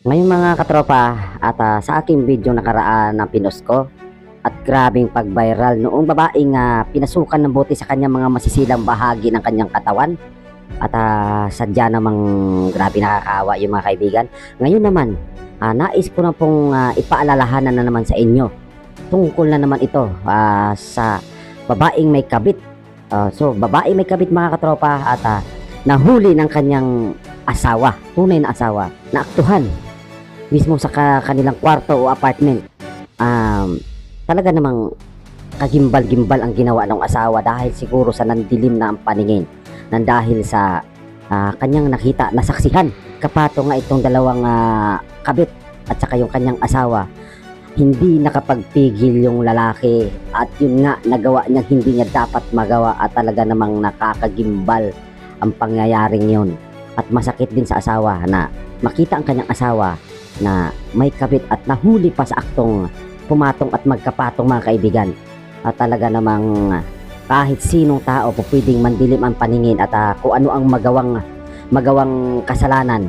Ngayon mga katropa, at ah, sa aking video nakaraan ng pinost ko, at grabing pag-viral noong babaeng ah, pinasukan ng bote sa kanyang mga masisilang bahagi ng kanyang katawan. At ah, sadya namang grabe nakakaawa yung mga kaibigan. Ngayon naman, ah, nais ko na pong ah, ipaalalahanan na naman sa inyo. Tungkol na naman ito ah, sa babaeng may kabit. Ah, so, babaeng may kabit mga katropa at ah, nahuli ng kanyang asawa, tunay na asawa, na aktuhan mismo sa ka- kanilang kwarto o apartment. Um, talaga namang kagimbal-gimbal ang ginawa ng asawa dahil siguro sa nandilim na ang paningin nang dahil sa ah, kanyang nakita, nasaksihan. Kapato nga itong dalawang ah, kabit at saka yung kanyang asawa hindi nakapagpigil yung lalaki at yun nga nagawa niya hindi niya dapat magawa at talaga namang nakakagimbal ang pangyayaring yun at masakit din sa asawa na makita ang kanyang asawa na may kabit at nahuli pa sa aktong pumatong at magkapatong mga kaibigan. At talaga namang kahit sinong tao po pwedeng mandilim ang paningin at ah, kung ano ang magawang magawang kasalanan.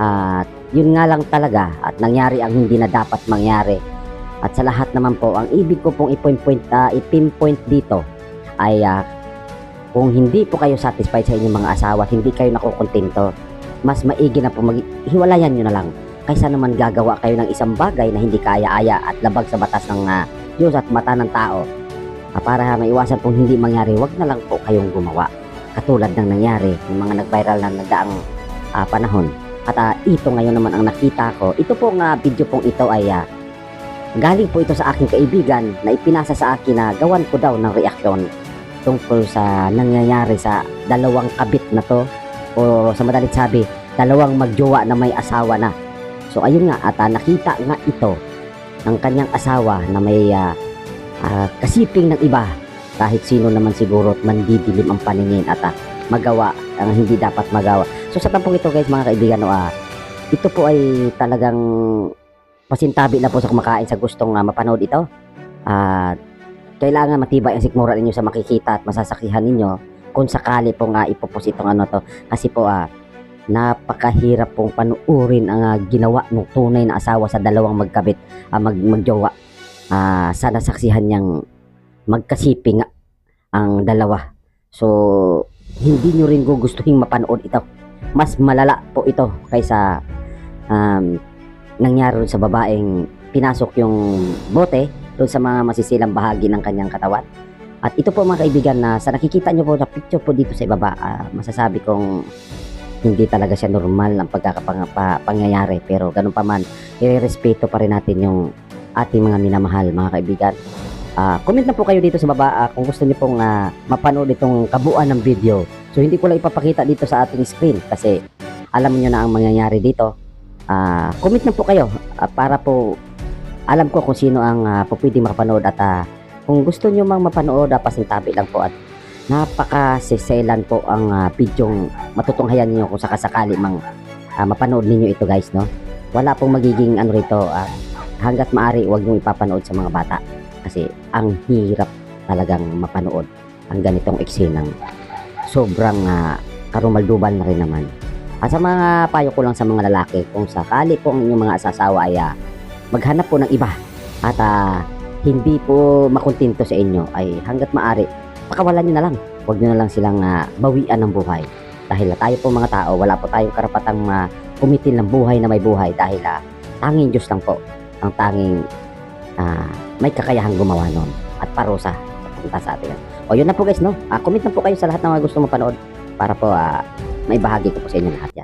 At yun nga lang talaga at nangyari ang hindi na dapat mangyari. At sa lahat naman po, ang ibig ko pong ipinpoint, ah, ipinpoint dito ay ah, kung hindi po kayo satisfied sa inyong mga asawa, hindi kayo nakukontento, mas maigi na po maghiwalayan nyo na lang kaysa naman gagawa kayo ng isang bagay na hindi kaya-aya at labag sa batas ng ah, Diyos at mata ng tao. Ah, para maiwasan pong hindi mangyari, wag na lang po kayong gumawa. Katulad ng nangyari, yung mga nag-viral na nagdaang ah, panahon. At ah, ito ngayon naman ang nakita ko. Ito pong ah, video pong ito ay ah, galing po ito sa aking kaibigan na ipinasa sa akin na gawan ko daw ng reaksyon tungkol sa nangyayari sa dalawang kabit na to o sa madalit sabi, dalawang magjowa na may asawa na. So ayun nga at ah, nakita nga ito ng kanyang asawa na may ah, ah, kasiping ng iba kahit sino naman siguro at mandidilim ang paningin at ah, magawa ang hindi dapat magawa. So sa tampong ito guys mga kaibigan, ah, ito po ay talagang pasintabi na po sa kumakain sa gustong ah, mapanood ito. At kailangan matibay ang sikmura ninyo sa makikita at masasakihan ninyo kung sakali po nga ipupos itong ano to. Kasi po ah, napakahirap pong panuurin ang ah, ginawa ng tunay na asawa sa dalawang magkabit, ah, mag, magjowa. Ah, sa nasaksihan niyang magkasiping ang dalawa. So, hindi nyo rin gugustuhin mapanood ito. Mas malala po ito kaysa um, nangyari sa babaeng pinasok yung bote doon sa mga masisilang bahagi ng kanyang katawan. At ito po mga kaibigan na sa nakikita nyo po sa picture po dito sa ibaba, ah, masasabi kong hindi talaga siya normal ang pagkakapangyayari. Pero ganun pa man, i-respeto pa rin natin yung ating mga minamahal mga kaibigan. Ah, comment na po kayo dito sa baba ah, kung gusto niyo pong ah, mapanood itong kabuuan ng video. So hindi ko lang ipapakita dito sa ating screen kasi alam niyo na ang mangyayari dito. Ah, comment na po kayo ah, para po alam ko kung sino ang uh, po pwede makapanood at ah, kung gusto niyo mang mapanood, uh, pasintabi lang po at napaka-seselan po ang uh, bidyong matutunghayan niyo kung sakasakali mang ah, mapanood ninyo ito guys no. Wala pong magiging ano rito ah, hanggat maari wag niyo ipapanood sa mga bata kasi ang hirap talagang mapanood ang ganitong eksenang sobrang uh, karumalduban na rin naman. At sa mga payo ko lang sa mga lalaki kung sakali po ang inyong mga asasawa ay ah, maghanap po ng iba at ah, hindi po makontento sa inyo ay hanggat maari pakawalan nyo na lang. Huwag nyo na lang silang ah, bawian ng buhay. Dahil tayo po mga tao, wala po tayong karapatang uh, kumitil ng buhay na may buhay dahil ah, tanging Diyos lang po ang tanging ah, may kakayahang gumawa nun at parusa sa punta sa atin. O yun na po guys, no? Ah, comment na po kayo sa lahat ng mga gusto mapanood para po ah, may bahagi ko po sa inyo lahat yan.